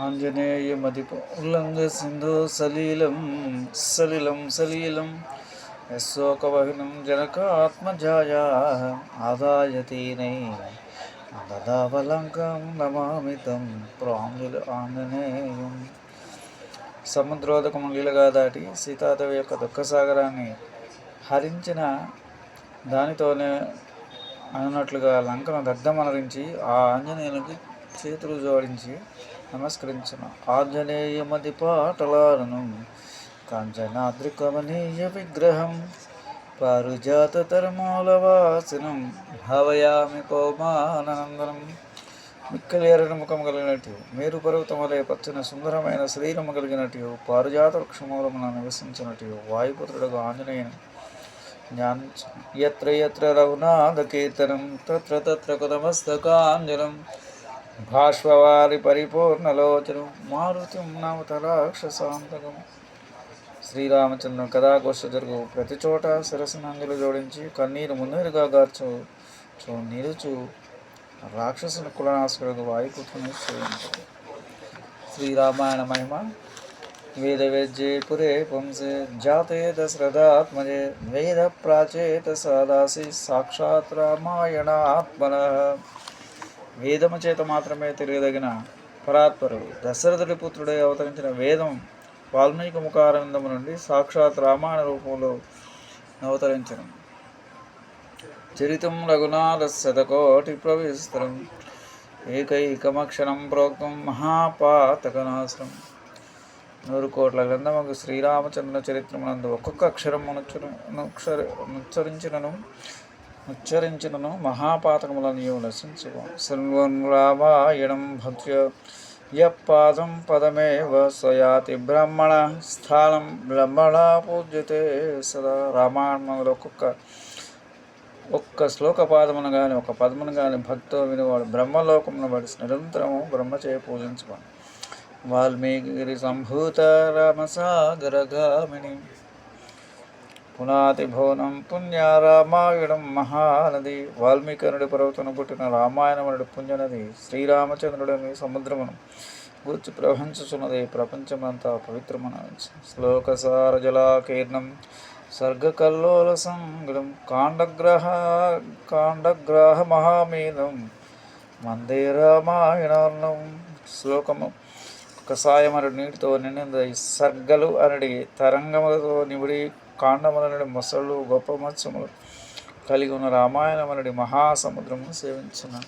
ఆంజనేయ ఆంజనేయమది ఉల్లంఘ సింధు సలీలం సలిలం సలీలం. యశోకవహినం జనకాత్మజాయా ఆదాయ తీనై దదావలంకం నమామితం ప్రాంజులు ఆంజనేయం. సముద్రోదకం లీలగా దాటి సీతాదేవి యొక్క దుఃఖసాగరాన్ని హరించిన దానితోనే అన్నట్లుగా లంకను దగ్ధమనరించి ఆ ఆంజనేయునికి చేతులు జోడించి నమస్కరించిన. ఆంజనేయమది పాటలాలను కాంచనాద్రికమనీయ విగ్రహం పారుజాత తరమూలవాసనం భావయామి కోమానందనం. మిక్కలేరని ముఖం కలిగినట్టు మేరు పర్వతములే వలె పచ్చని సుందరమైన శరీరము కలిగినట్టు పారుజాత వృక్షమూలమున నివసించినట్టు వాయుపుత్రుడుగా ఆంజనేయుని జ్ఞానించు ఎత్ర ఎత్ర రఘునాథ కీర్తనం తత్ర తత్ర కుతమస్తకాంజలం భాష్పవారి పరిపూర్ణలోచనం మారుతి నవత రాక్షసాంతకం శ్రీరామచంద్రుని జరుగు. ప్రతి చోట శిరస్సు నందులు జోడించి కన్నీరు మున్నీరుగా గార్చు చూ నిలుచు రాక్షసుని కులనాశకుడు వాయుపుత్రుని సేవించు శ్రీరామాయణ మహిమ. వేద వేద్యే పురే పుంసే. జాతే దశరథాత్మజే. వేద ప్రాచేత సదాసి సాక్షాత్ రామాయణ ఆత్మన వేదము చేత మాత్రమే తెలియదగిన పరాత్పరుడు. దశరథుడి పుత్రుడై అవతరించిన వేదం వాల్మీకి ముఖారంధము నుండి సాక్షాత్ రామాయణ రూపంలో అవతరించడం చరితం రఘునాథ శతకోటి ప్రవిస్తరం ఏకైకమక్షరం ప్రోక్తం మహాపాతకనాశనం. నూరు కోట్ల గ్రంథముకు శ్రీరామచంద్ర చరిత్రమునందు ఒక్కొక్క అక్షరం అనుచ్చరించినను. ఉచ్చరించినను మహాపాతకములను నశించుకో సర్వం రామాయణం భక్త్య యపాదం పదమేవ స్వయాతి బ్రహ్మణ స్థానం బ్రహ్మణ పూజ్యతే సదా. రామాయణంలో ఒక్కొక్క ఒక్క శ్లోక పాదమును కానీ ఒక పదమును కానీ భక్తో వినివాడు బ్రహ్మలోకమును పడిసి నిరంతరము బ్రహ్మచే పూజించుకోండి వాల్మీకి సంభూత రామసాగరగామిని పునాతి భువనం పుణ్య రామాయణం మహానది. వాల్మీకనుడి పర్వతను పుట్టిన రామాయణమునుడి పుణ్యనది శ్రీరామచంద్రుడిని సముద్రమును గూర్చి ప్రవహించుచున్నది ప్రపంచమంతా పవిత్రమన శ్లోకసార జలాకీర్ణం సర్గకల్లోల సంగడం కాండగ్రహ కాండగ్రాహ మహామీనం మందే రామాయణం శ్లోకము కషాయమరుడు నీటితో నిండిన సర్గలు అనడి తరంగములతో నివిడి కాండములనుడి మొసళ్ళు గొప్ప మత్స్యములు కలిగి ఉన్న రామాయణమనుడి మహాసముద్రమును సేవించిన.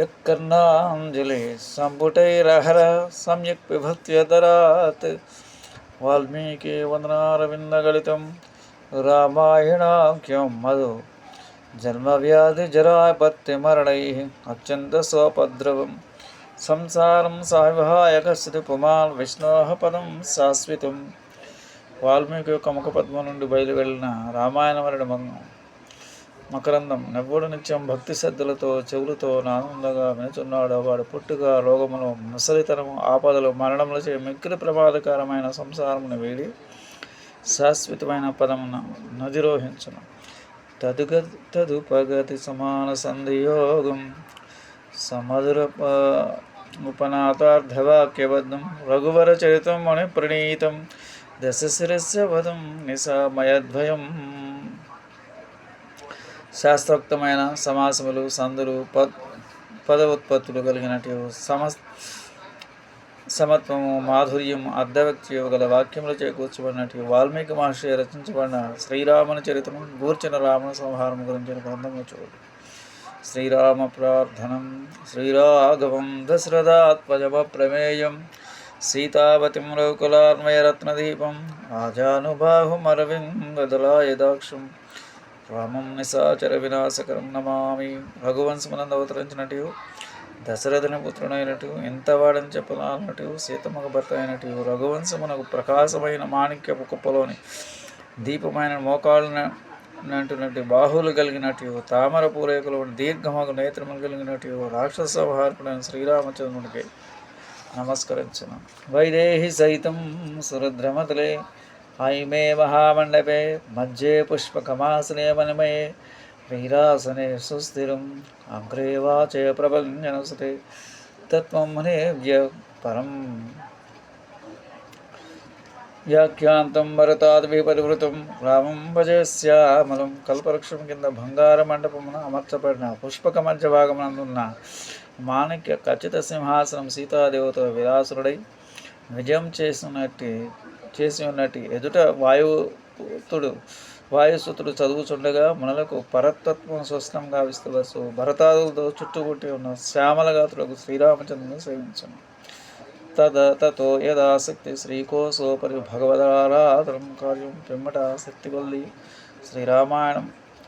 యక్కర్ణాంజలి సంపుటైరహర సమ్యక్ విభక్త్యతరాత్ వాల్మీకి వందనారవిందగళితం రామాయణాఖ్యం మధు. జన్మవ్యాధి జరాపత్తి మరణై అత్యంత సోపద్రవం. సంసారం సావిహాయకస్థితి పుమాన్ విష్ణోహ పదం శాశ్వతం. వాల్మీకి యొక్క ముఖపద్మం నుండి బయలు వెళ్ళిన రామాయణమరుడి మకరందం నవ్వుడు నిత్యం భక్తి శ్రద్ధలతో చెవులతో నానందంగా వినుచున్నాడు. వాడు పుట్టుగా రోగములు ముసలితనము ఆపదలు మరణములచే మిక్కిలి ప్రమాదకరమైన సంసారమును వీడి శాశ్వతమైన పదమున నదిరోహించను తదుగ తదుపగతి సమాన సంధియోగం సమధుర ఉపనాథార్థవాక్యబద్ధం. రఘువర చరితం అని ప్రణీతం. దశశిరస్య వధం నిశామయద్వయం. శాస్త్రోక్తమైన సమాసములు సందులు పద్ పద ఉత్పత్తులు కలిగినట్టు సమ సమత్వము మాధుర్యం అర్ధవ్యక్తి గల వాక్యములు చేకూర్చబడినట్టు వాల్మీకి మహర్షి రచించబడిన శ్రీరాముని చరితము గూర్చిన రావణ సంహారం గురించిన గ్రంథము చూడు శ్రీరామ ప్రార్థనం శ్రీరాఘవం దశరథాత్మజమ ప్రమేయం సీతావతిం రఘుకులాన్వయరత్నదీపం ఆజానుబాహుమరవిందలాయదాక్షం రామం నిశాచర వినాశకరం నమామి. రఘువంశమునందు అవతరించినట్టు దశరథుని పుత్రుడైనట్టు ఎంతవాడని చెప్పలాలన్నట్టు సీతమ్మకు భర్త అయినట్టు రఘువంశమునకు ప్రకాశమైన మాణిక్యపు కుప్పలోని దీపమైన మోకాళ్ళను అంటున్నట్టు బాహువులు కలిగినట్టు తామర పూరేకులు దీర్ఘమగు నేత్రములు కలిగినట్టు రాక్షస సంహారకుడైన శ్రీరామచంద్రునికి నమస్కరించను. వైదేహి సైతం సురుద్రమతులే. హైమే మహామండపే. మధ్యే పుష్పకమాసనే వనమయే వీరాసనే సుస్థిరం. అగ్రేవాచే ప్రభంజనసుతే తత్వం అనే వ్య పరం వ్యాఖ్యాంతం భరతాది పరివృతం రామం భజశ్యామలం కల్పవృక్షం కింద బంగార మండపమున అమర్చబడిన పుష్పక మధ్య భాగమునందున్న మాణిక్య ఖచ్చిత సింహాసనం సీతాదేవతో విలాసుడై విజయం చేసినట్టి చేసి ఉన్నట్టు ఎదుట వాయుతుడు వాయుసుతుడు చదువుచుండగా మనలకు పరతత్వం స్వస్థం విస్తవచ్చు భరతాదులతో చుట్టుముట్టి ఉన్న శ్యామలగాతులకు శ్రీరామచంద్రుని సేవించను. తద తతో యదాసక్తి శ్రీకోశోపరి భగవదారాధనం కార్యం పిమ్మట ఆసక్తి కొల్లి శ్రీరామాయణం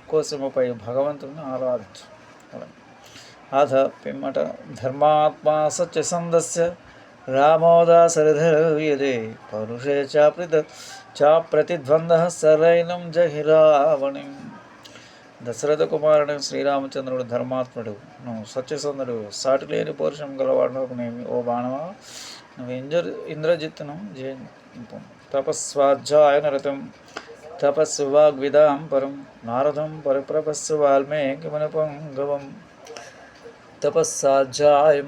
కోశముపై భగవంతుని ఆరాధించు. అథ పిమ్మట ధర్మాత్మా సత్యసంధస్య రామోదాసరిధర్యదే పరుషే చాప్రిత చాప్రతిద్వంద్వ సరైనం జహిరావణి. దశరథ కుమారుడు శ్రీరామచంద్రుడు ధర్మాత్ముడు. నువ్వు సత్యసంధుడు సాటి లేని పౌరుషం గలవాడునేమి ఓ బాణవా? నువ్వు ఇంజర్ ఇంద్రజిత్తును జయింపు. తపస్వాధ్యాయన రథం తపస్సు వాగ్విదాం పరం నారదం పరిప్రపస్సు तपः सा जाय